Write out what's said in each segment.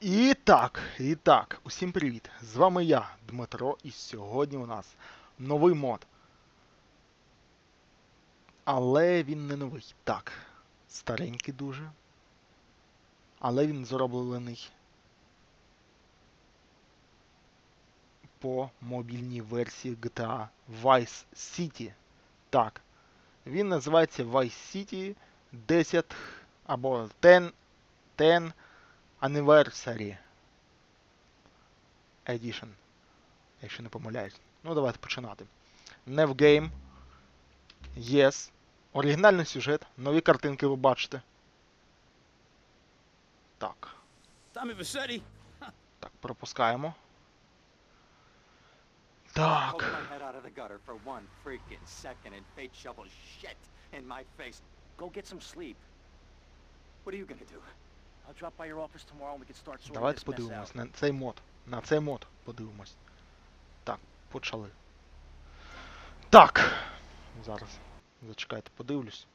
І так, і так, усім привіт! З вами я, Дмитро, і сьогодні у нас новий мод. Але він не новий. Так, старенький дуже. Але він зроблений по мобільній версії GTA Vice City. Так. Він називається Vice City 10 або 10, 10 Anniversary Edition. Якщо не помиляюсь. Ну, давайте починати. Nevgame. Yes. Оригінальний сюжет. Нові картинки ви бачите. Так. Так, пропускаємо. Так. Go get some sleep. What are you gonna do? Давайте подивимось на цей мод. На цей мод подивимось. Так, почали. Так. Зараз. Зачекайте, подивлюсь.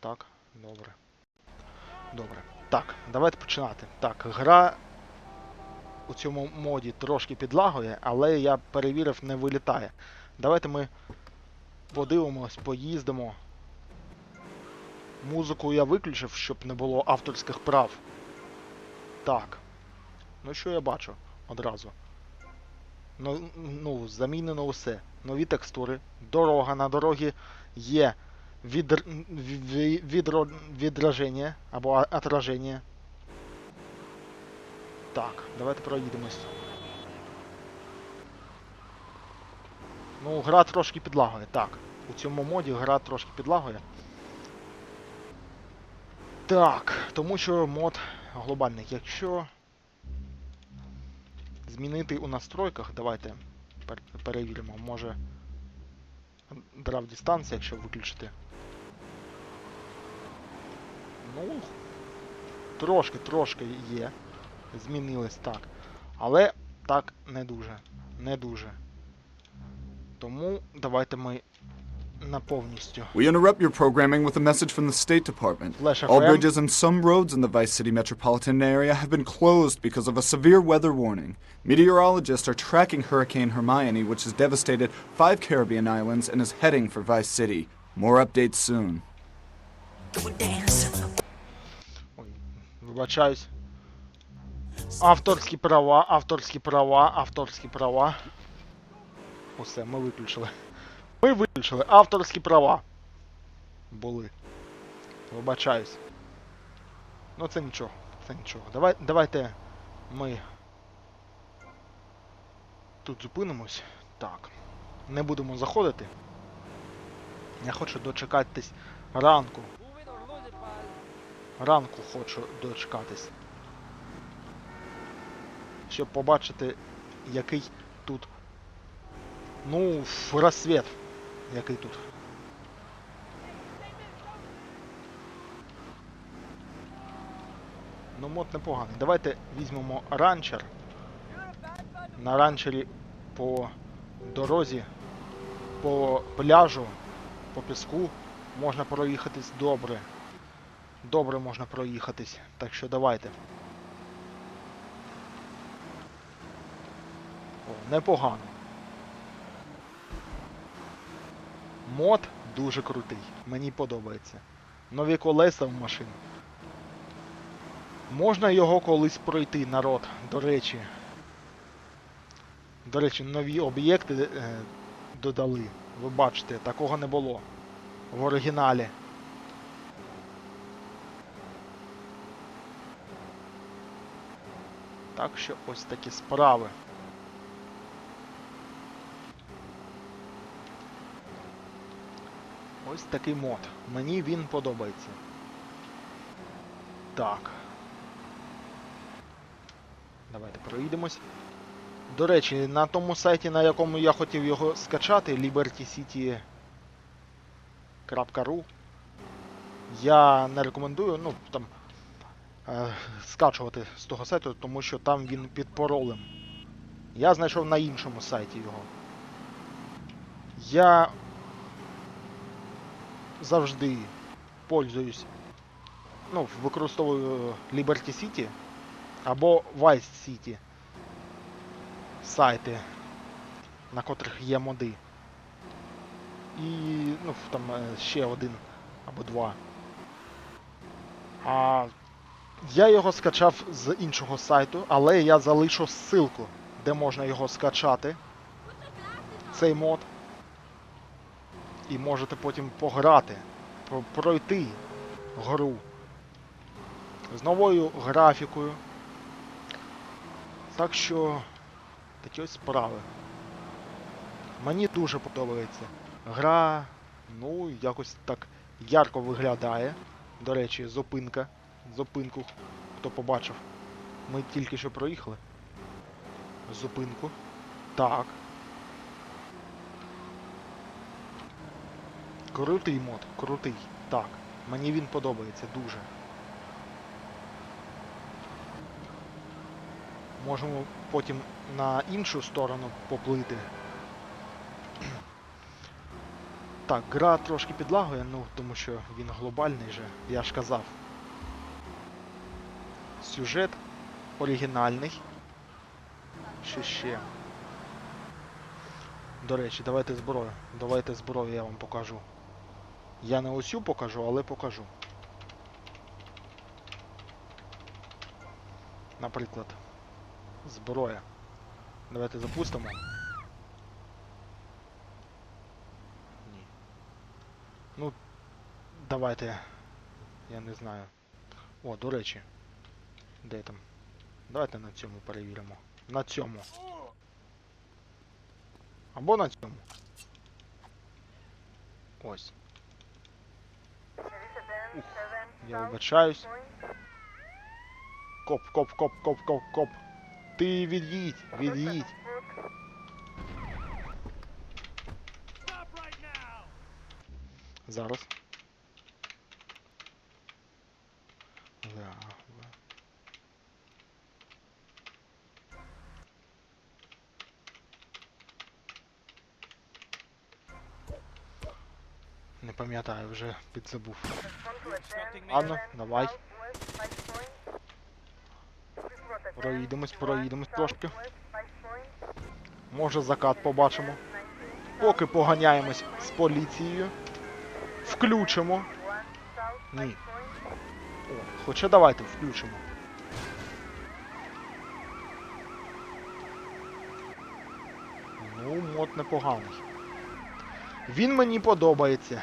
Так, добре. Добре. Так, давайте починати. Так, гра у цьому моді трошки підлагує, але я перевірив, не вилітає. Давайте ми подивимось, поїздимо. Музику я виключив, щоб не було авторських прав. Так. Ну що я бачу одразу? Ну, ну, замінено усе. Нові текстури, дорога на дорогі є відр... ві- відро... відраження або отраження. Так, давайте проїдемось. Ну, гра трошки підлагує. Так. У цьому моді гра трошки підлагує. Так, тому що мод глобальний. Якщо змінити у настройках, давайте перевіримо, може драв дистанція, якщо виключити. Ну, трошки, трошки є. Змінилось так. Але так не дуже. Не дуже. Тому давайте ми на повністю. We interrupt your programming with a message from the State Department. Flash All FM. bridges and some roads in the Vice City metropolitan area have been closed because of a severe weather warning. Meteorologists are tracking Hurricane Hermione, which has devastated five Caribbean islands and is heading for Vice City. More updates soon. Ой, вибачаюсь. Авторські права, авторські права, авторські права. Усе, ми виключили. Виключили авторські права. Були. Вибачаюсь. Ну це нічого. Це нічого. Давай, давайте ми тут зупинимось. Так. Не будемо заходити. Я хочу дочекатись ранку. Ранку хочу дочекатись. Щоб побачити, який тут. Ну, ф- розсвіт. Який тут. Ну, мод непоганий. Давайте візьмемо ранчер. На ранчері по дорозі, по пляжу, по піску можна проїхатись добре. Добре можна проїхатись, так що давайте. О, непогано. Мод дуже крутий. Мені подобається. Нові колеса в машину. Можна його колись пройти, народ, до речі. До речі, нові об'єкти е, додали. Ви бачите, такого не було в оригіналі. Так що ось такі справи. Ось такий мод. Мені він подобається. Так. Давайте проїдемось. До речі, на тому сайті, на якому я хотів його скачати, libertycity.ru я не рекомендую, ну, там, е, скачувати з того сайту, тому що там він під паролем. Я знайшов на іншому сайті його. Я завжди пользуюсь, ну, використовую Liberty City Або Vice City. Сайти, на котрих є моди. І ну, там е, ще один або два. А я його скачав з іншого сайту, але я залишу ссылку, де можна його скачати. Цей мод. І можете потім пограти, пройти гру з новою графікою. Так що такі ось справи. Мені дуже подобається. Гра, ну, якось так ярко виглядає. До речі, зупинка. Зупинку, хто побачив. Ми тільки що проїхали. Зупинку. Так. Крутий мод, крутий. Так. Мені він подобається дуже. Можемо потім на іншу сторону поплити. Так, гра трошки підлагує, ну тому що він глобальний же, я ж казав. Сюжет оригінальний. Що ще? До речі, давайте зброю. Давайте зброю я вам покажу. Я не усю покажу, але покажу. Наприклад, зброя. Давайте запустимо. Ні. Ну, давайте. Я не знаю. О, до речі. Де там? Давайте на цьому перевіримо. На цьому. Або на цьому. Ось. Ух, я вибачаюсь. Коп, коп, коп, коп, коп, коп. Ти від'їдь, від'їдь. Зараз. Не пам'ятаю, вже підзабув. Ладно, давай. Проїдемось, проїдемось трошки. Може закат побачимо. Поки поганяємось з поліцією. Включимо. Ні. О, хоча давайте включимо. Ну, мод непоганий. Він мені подобається.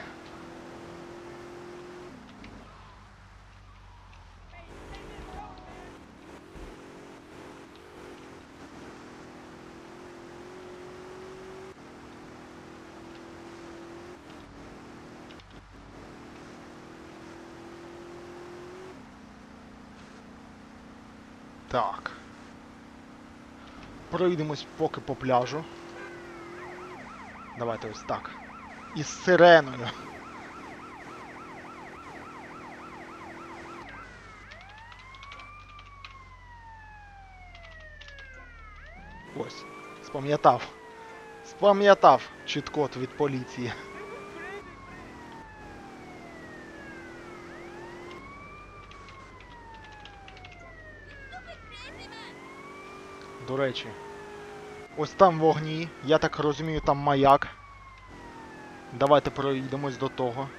Так. Пройдемось поки по пляжу. Давайте ось так. Із сиреною. Ось. Спам'ятав. Спам'ятав чіткот від поліції. До речі, ось там вогні, я так розумію, там маяк. Давайте проїдемось до того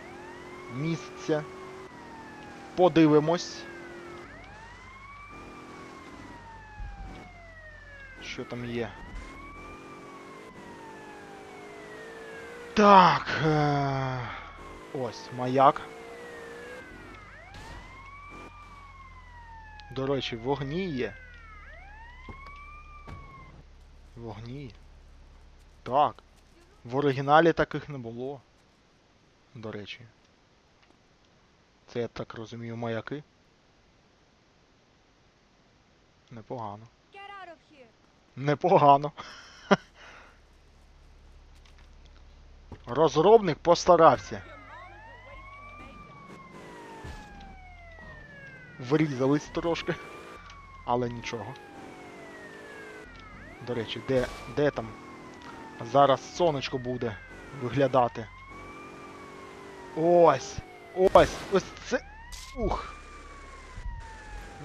місця. Подивимось. Що там є? Так. Е... Ось маяк. До речі, вогні є. Вогні. Так. В оригіналі таких не було. До речі. Це я так розумію маяки. Непогано. Непогано. Розробник постарався. Врізались трошки. Але нічого. До речі, де, де там? Зараз сонечко буде виглядати. Ось! Ось! Ось це. Ух!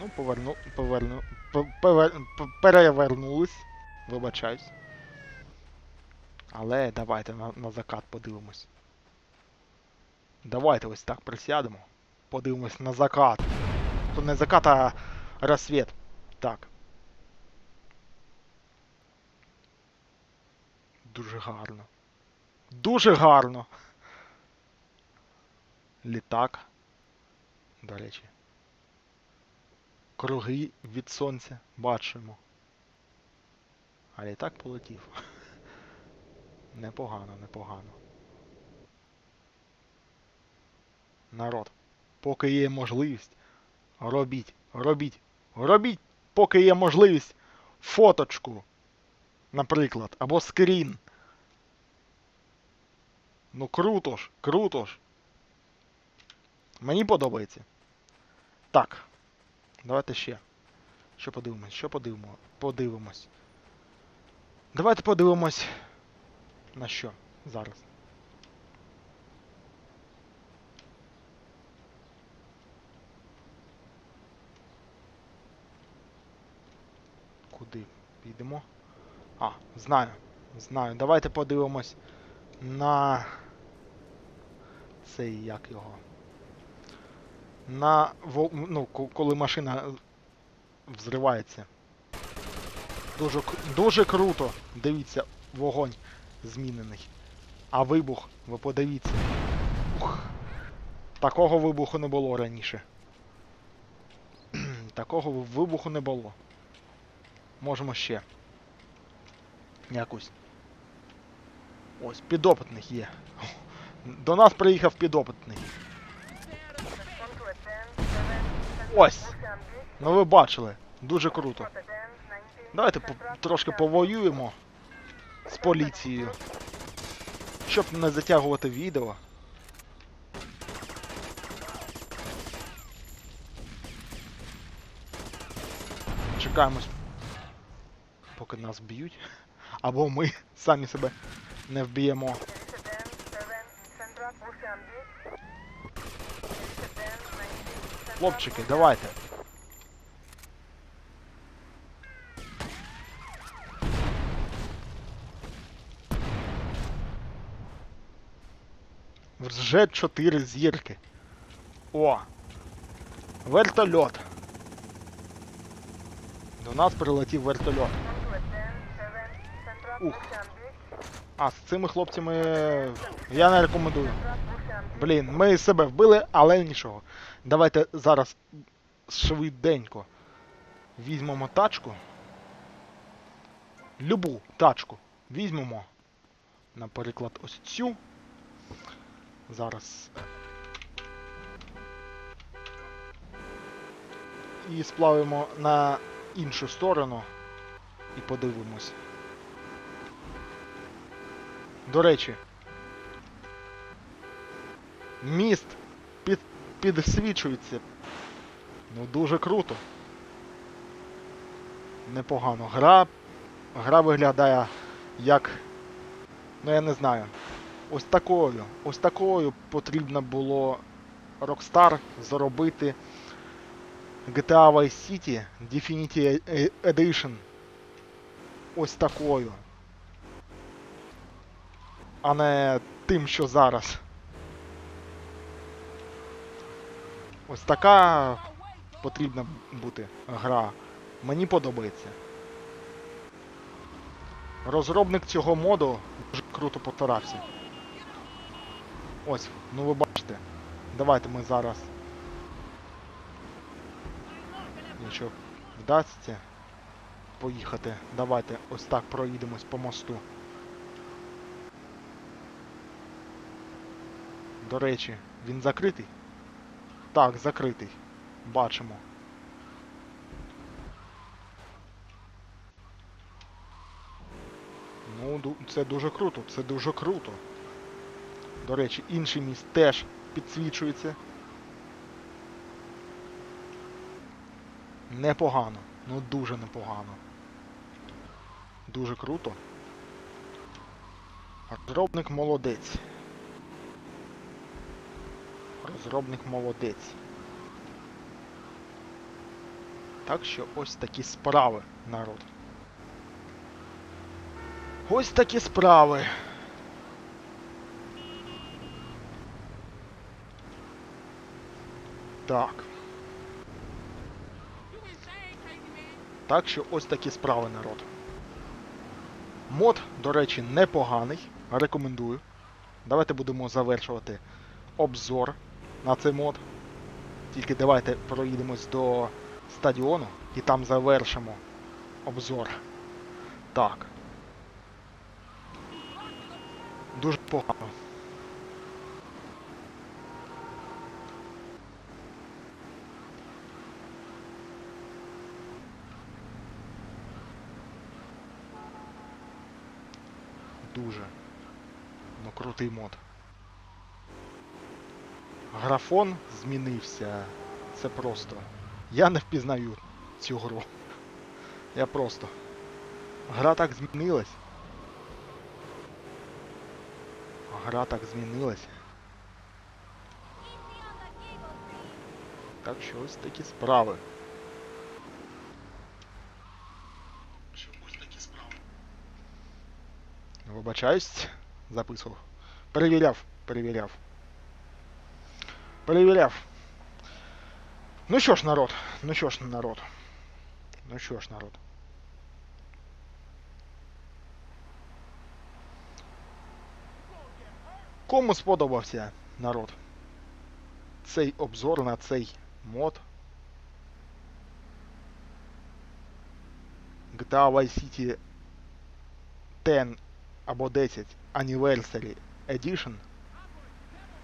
Ну, поверну, поверну, повер, перевернулись. Вибачаюсь. Але давайте на, на закат подивимось. Давайте ось так присядемо. Подивимось на закат. То не закат, а розсвіт. Так. Дуже гарно. Дуже гарно. Літак. До речі. Круги від сонця бачимо. А літак полетів. Непогано, непогано. Народ, поки є можливість, робіть, робіть, робіть, поки є можливість фоточку, наприклад, або скрін. Ну круто ж, круто ж. Мені подобається. Так. Давайте ще. Що подивимось? Що подивимо? Подивимось. Давайте подивимось. На що зараз. Куди підемо? А, знаю. Знаю. Давайте подивимось на цей як його. На ну, коли машина взривається. Дуже, дуже круто. Дивіться, вогонь змінений. А вибух, ви подивіться. Ух. Такого вибуху не було раніше. Такого вибуху не було. Можемо ще. Якусь. Ось, підопитник є. До нас приїхав підопитний. Ось. Ну ви бачили. Дуже круто. Давайте по- трошки повоюємо з поліцією. Щоб не затягувати відео. Чекаємось, поки нас б'ють. Або ми самі себе не вб'ємо. Хлопчики, давайте. Вже 4 зірки. О! Вертольот. До нас прилетів вертольот. Ух. А з цими хлопцями я не рекомендую. Блін, ми себе вбили, але нічого. Давайте зараз швиденько візьмемо тачку. Любу тачку візьмемо. Наприклад, ось цю. Зараз. І сплавимо на іншу сторону і подивимось. До речі, міст під, підсвічується. Ну дуже круто. Непогано. Гра. Гра виглядає як. Ну я не знаю. Ось такою. Ось такою потрібно було Rockstar заробити GTA Vice City Definitive Edition. Ось такою. А не тим, що зараз. Ось така потрібна бути гра. Мені подобається. Розробник цього моду дуже круто постарався. Ось, ну ви бачите. Давайте ми зараз. Якщо вдасться поїхати, давайте ось так проїдемось по мосту. До речі, він закритий? Так, закритий. Бачимо. Ну, це дуже круто, це дуже круто. До речі, інший міст теж підсвічується. Непогано. Ну дуже непогано. Дуже круто. Розробник молодець. Розробник молодець. Так що ось такі справи, народ. Ось такі справи. Так. Так що ось такі справи, народ. Мод, до речі, непоганий. Рекомендую. Давайте будемо завершувати обзор на цей мод. Тільки давайте проїдемось до стадіону і там завершимо обзор. Так. Дуже погано. Дуже. Ну крутий мод. Графон змінився. Це просто. Я не впізнаю цю гру. Я просто. Гра так змінилась. Гра так змінилась. Так що ось такі справи. Що ось такі справи. Вибачаюсь, записував. Перевіряв, перевіряв. Перевіряв. Ну що ж, народ, ну що ж, народ. Ну що ж, народ. Кому сподобався народ? Цей обзор на цей мод. GTA Vice City 10 або 10 Anniversary Edition.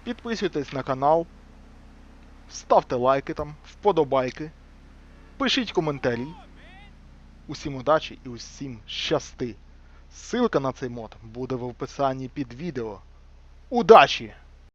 Підписуйтесь на канал, ставте лайки там, вподобайки, пишіть коментарі. Усім удачі і усім щасти. Ссылка на цей мод буде в описанні під відео. Удачі!